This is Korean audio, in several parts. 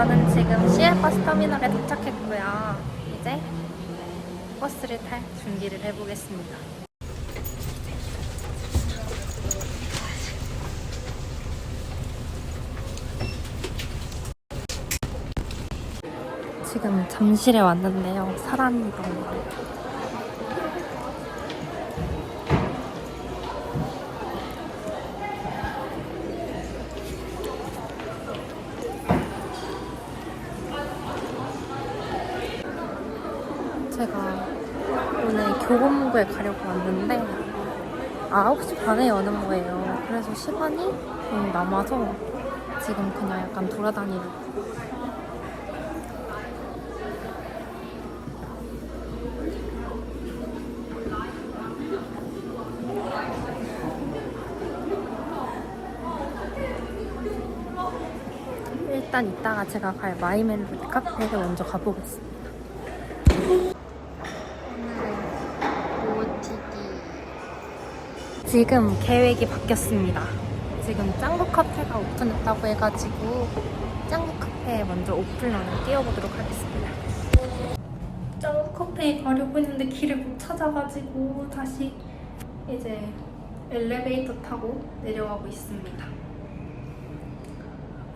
저는 지금 시외버스 터미널에 도착했고요. 이제 버스를 탈 준비를 해보겠습니다. 지금 잠실에 왔는데요. 사람이 너무 많아요. 제가 오늘 교보문고에 가려고 왔는데 9시 반에 여는 거예요. 그래서 시간이 좀 남아서 지금 그냥 약간 돌아다니려고. 일단 이따가 제가 갈 마이멜로디 카페를 먼저 가보겠습니다. 오늘은 OOTD 지금 계획이 바뀌었습니다. 지금 짱구 카페가 오픈했다고 해가지고 짱구 카페에 먼저 오픈런을 뛰어보도록 하겠습니다. 짱구 카페에 가려고 했는데 길을 못 찾아가지고 다시 이제 엘리베이터 타고 내려가고 있습니다.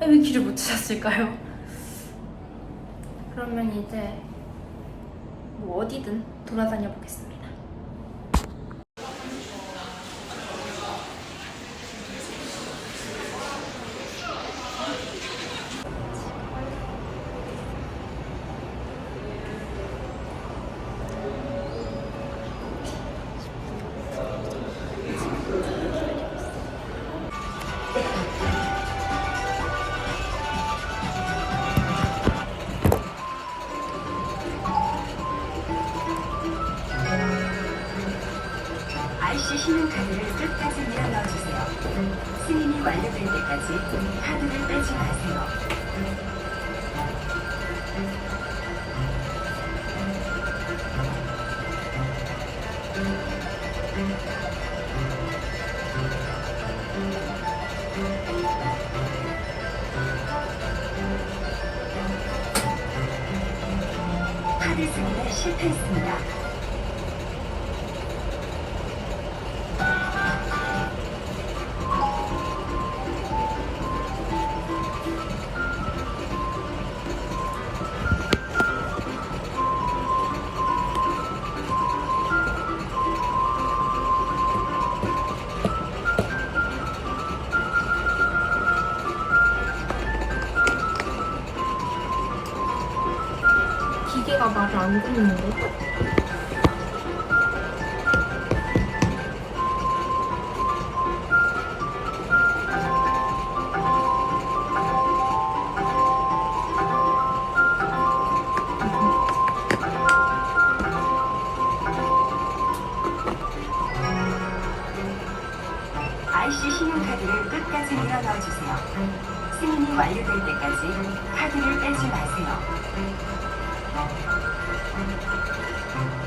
아, 왜 길을 못 찾았을까요? 그러면 이제 뭐 어디든 돌아다녀 보겠습니다. 완료될 때까지 카드를 빼지 마세요. 카드 승인에 실패했습니다. 안 듣는데? IC 신용카드를 끝까지 밀어 넣어주세요. 승인이 완료될 때까지 카드를 빼지 마세요. Thank you.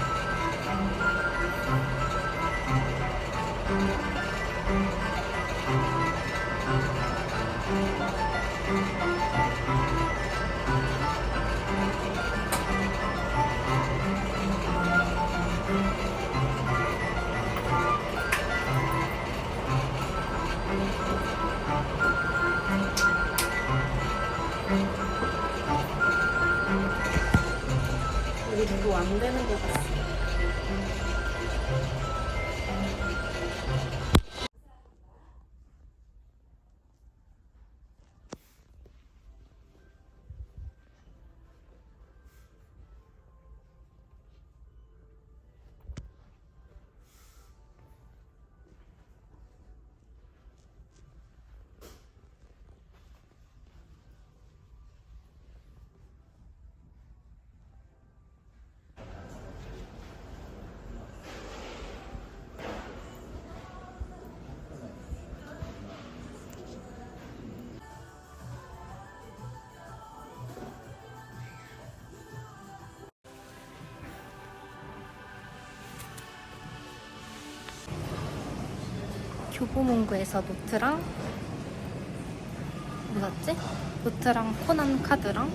교보문고에서 노트랑 뭐 샀지? 도트랑 코난 카드랑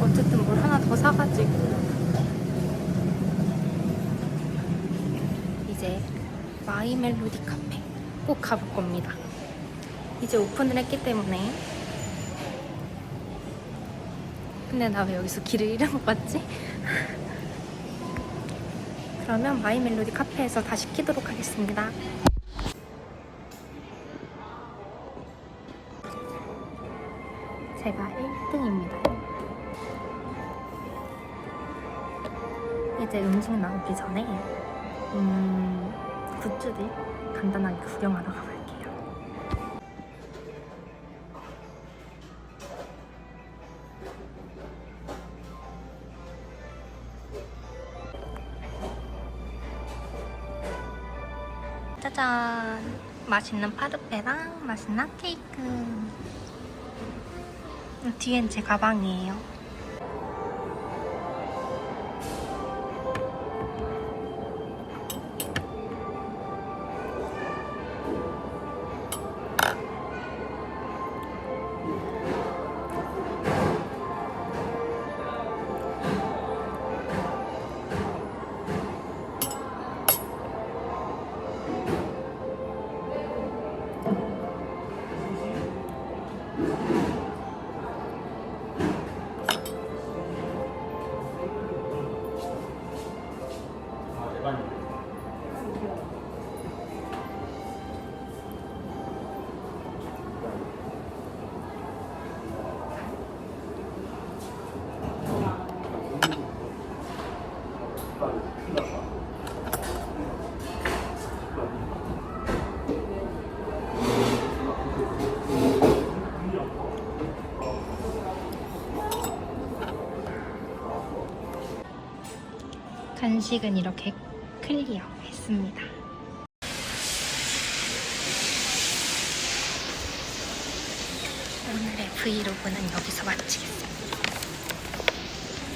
어쨌든 뭘 하나 더 사가지고 이제 마이 멜로디 카페 꼭 가볼 겁니다. 이제 오픈을 했기 때문에 근데 나 왜 여기서 길을 같지? 그러면 마이 멜로디 카페에서 다시 키도록 하겠습니다. 제가 1등입니다. 이제 음식 나오기 전에 음, 굿즈들 간단하게 구경하러 가볼게요. 짜잔! 맛있는 파르페랑 맛있는 케이크. 뒤엔 제 가방이에요. 간식은 이렇게 클리어 했습니다. 오늘의 브이로그는 여기서 마치겠습니다.